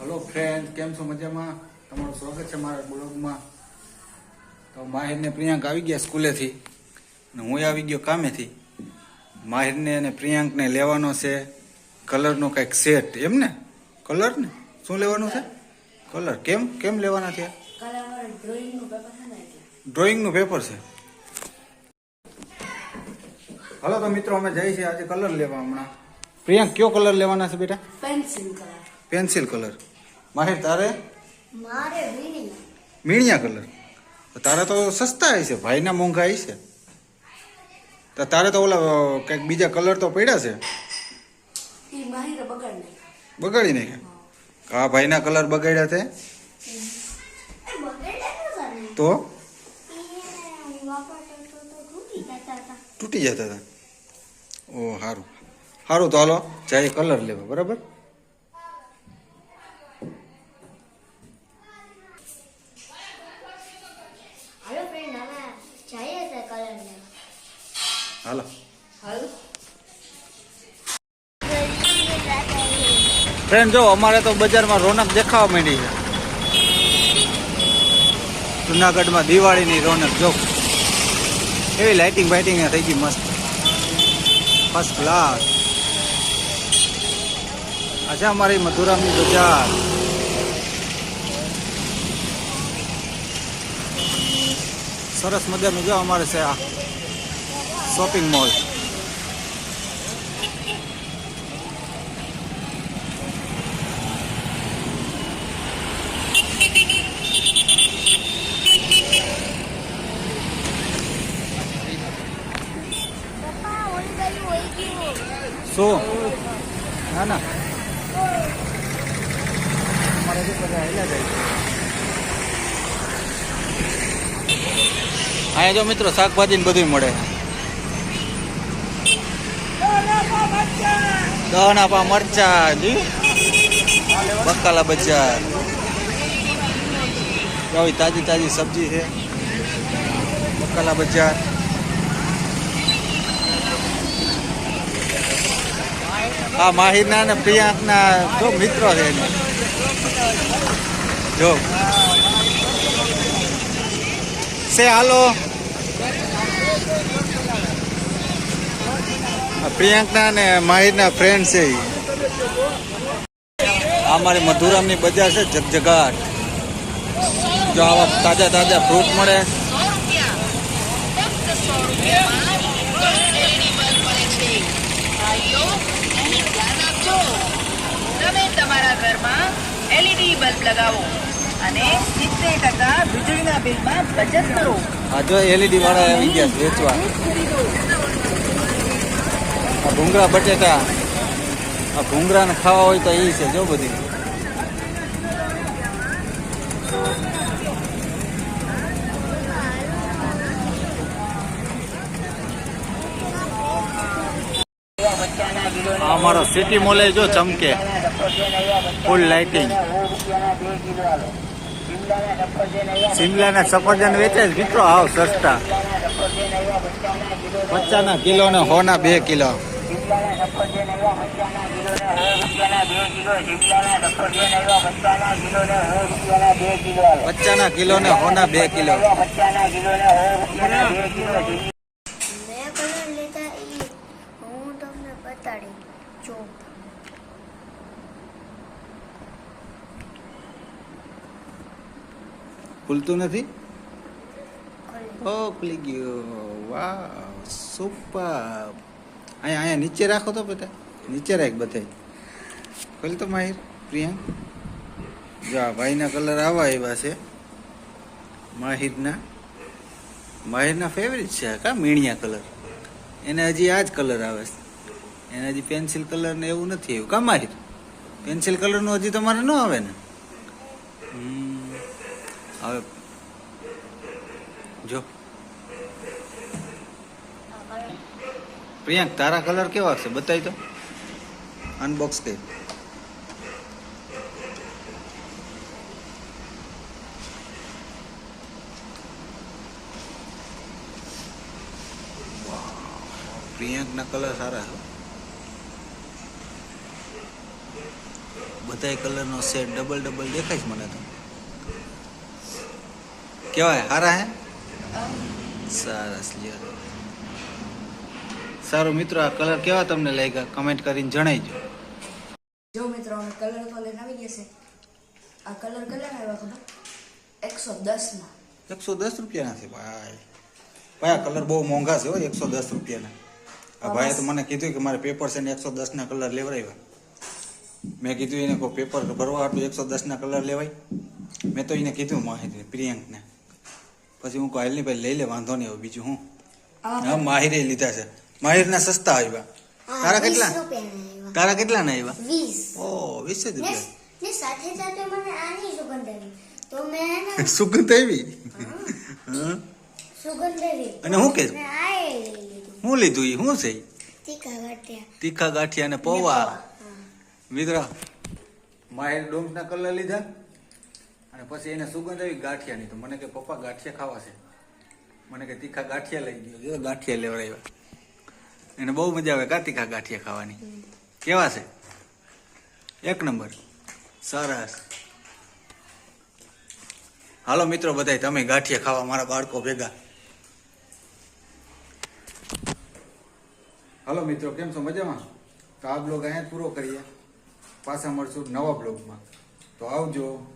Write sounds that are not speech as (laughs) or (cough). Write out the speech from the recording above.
Hello friend કેમ છો? મજામાં? તમારું સ્વાગત છે મારા બ્લોગમાં. તો માહિરને પ્રિયાંક આવી ગયા સ્કૂલેથી. અને હું આવી ગયો કામેથી. માહિરને અને પ્રિયાંકને લેવાનો છે કલરનો કંઈક સેટ એમ ને? કલર ને શું લેવાનું છે? કલર. કેમ? કેમ લેવાના છે? ડ્રોઈંગનું પેપર છે હલો તો મિત્રો અમે જઈએ છીએ આજે કલર લેવા હમણાં. પ્રિયાંક કયો કલર લેવાના છે બેટા? Pencil colour. Pencil colour. Mahir તારે? મારે મીણિયા કલર. તારે તો સસ્તા હશે ભાઈના મોંઘા હશે તો તારે તો ઓલા કંઈક બીજા કલર તો પડ્યા છે? બગાડ નાખ્યો. કા ભાઈના કલર બગાડ્યા છે તો તો? તો તૂટી જતા હતા. તૂટી જતા હતા. ઓ સારું સારું તો હાલો જાય કલર લેવા બરાબર? ફ્રેન્ડ જો, અમારે તો બજારમાં રોનક દેખાવા માંડી છે. જુનાગઢમાં દિવાળીની રોનક, જો. એવી લાઇટિંગ બાઇટિંગ થઈ ગઈ મસ્ત. ફર્સ્ટ ક્લાસ આજે અમારી મધુરામની બજાર. સરસ મજાનું, જો, અમારે છે આ શોપિંગ મોલ શું? ના ના. અહીંયા જો મિત્રો શાકભાજી ને બધું મળે. દહન આપા મરચા જી. બકાલા બજાર. આવી તાજી તાજી સબ્જી છે. બકાલા બજાર. આ માહિરના અને પ્રિયાંકના જો મિત્રો છે એને. જો. સે હાલો. પ્રિયાંકના ને માહિરના ફ્રેન્ડ છે આ મારી મધુરામની બજાર છે જગજગાટ. જો આવા તાજા તાજા ફ્રૂટ મળે. અહીં તમે તમારા ઘરમાં એલઈડી બલ્બ લગાવો અને સિત્તેર ટકા વીજળીના બિલમાં બચત કરો. આ જો એલઈડી વાળા આવી ગયા વેચવા. આ ભૂંગળા બટેટા, આ ભૂંગળાને ખાવા હોય તો એ છે જો બધી આ અમારો સિટી મોલે જો ચમકે. ફૂલ લાઇટિંગ શિમલાના સફરજન વેચે જ મિત્રો આવ સસ્તા? પચાસના કિલો ને હોના બે કિલો. પચાસના કિલો ને હોના બે કિલો મેં કલર લેતા એ હું તમને બતાડી જો. ખુલતું નથી. ઓ ખુલી ગયું. વાહ સુપર. અહીંયા અહીંયા નીચે રાખો તો બેટા નીચે રાખ બધે ખોલ તો માહિર પ્રિયંક. જો આ ભાઈના કલર આવા એવા છે. માહિરના. માહિરના ફેવરિટ છે કા? મીણિયા કલર એને હજી આ જ કલર આવે છે. એને હજી પેન્સિલ કલર ને એવું નથી આવ્યું. કામ માહિર પેન્સિલ કલરનું હજી તમારે ન આવે ને. હવે જો. પ્રિયાંક, તારા કલર કેવા છે? બતાવી તો. અનબોક્સ કર. પ્રિયાંકના કલર સારા છે બધાય કલરનો સેટ ડબલ ડબલ દેખાય છે મને તો. કેવાય? હારા હે? સરસ લ્યો. સારું મિત્રો આ કલર કેવા તમને લાગ્યા? કમેન્ટ કરીને જણાવજો જો મિત્રો અમે કલર તો લઈને આવી ગયા છે. આ કલર કેટલા આવ્યા ખબર? એકસો દસ ના. એકસો દસ રૂપિયાના છે ભાઈ. ભાઈ આ કલર બહુ મોંઘા છે હો એકસો દસ રૂપિયાના. આ ભાઈએ તો મને કીધું કે મારે પેપર છે ને એકસો દસના કલર લેવડાવ્યા મેં કીધું એને કોઈ પેપર ભરવા આટલું એકસો દસના કલર લેવાય. મેં તો એને કીધું માહિતી પ્રિયંકને. પછી હું કહું ભાઈ લઈ લે વાંધો નહીં હવે બીજું હું. હા માહિરે લીધા છે. માહિરના સસ્તા આવ્યા. તારા કેટલા. તારા કેટલા ના આવ્યા ઓ વીસ જ રૂપિયા. સાથે સાથે મને આની સુગંધ આવી. તો મેં (laughs) સુગંધ આવી? સુગંધ આવી. અને હું કે? હું લીધું એ શું છે? તીખા ગાંઠિયા તીખા ગાંઠિયા અને પૌવા. મિત્ર માહિર ડોમ્સના કલર લીધા અને પછી એને સુગંધ આવી ગાંઠિયાની. તો મને કે, પપ્પા, ગાંઠિયા ખાવા છે. મને કે, તીખા ગાંઠિયા લઈ ગયો. જો ગાંઠિયા લેવડાવ્યા એને બહુ મજા આવે, કા તીખા ગાંઠિયા ખાવાની? કેવા છે? એક નંબર. સરસ. હાલો મિત્રો બધાય, તમે ગાંઠિયા ખાવા મારા બાળકો ભેગા. હાલો મિત્રો, કેમ છો? મજામાં? તો આ બ્લોગ અહીંયા પૂરો કરીએ. પાછા મળશું નવા બ્લોગમાં. તો આવજો.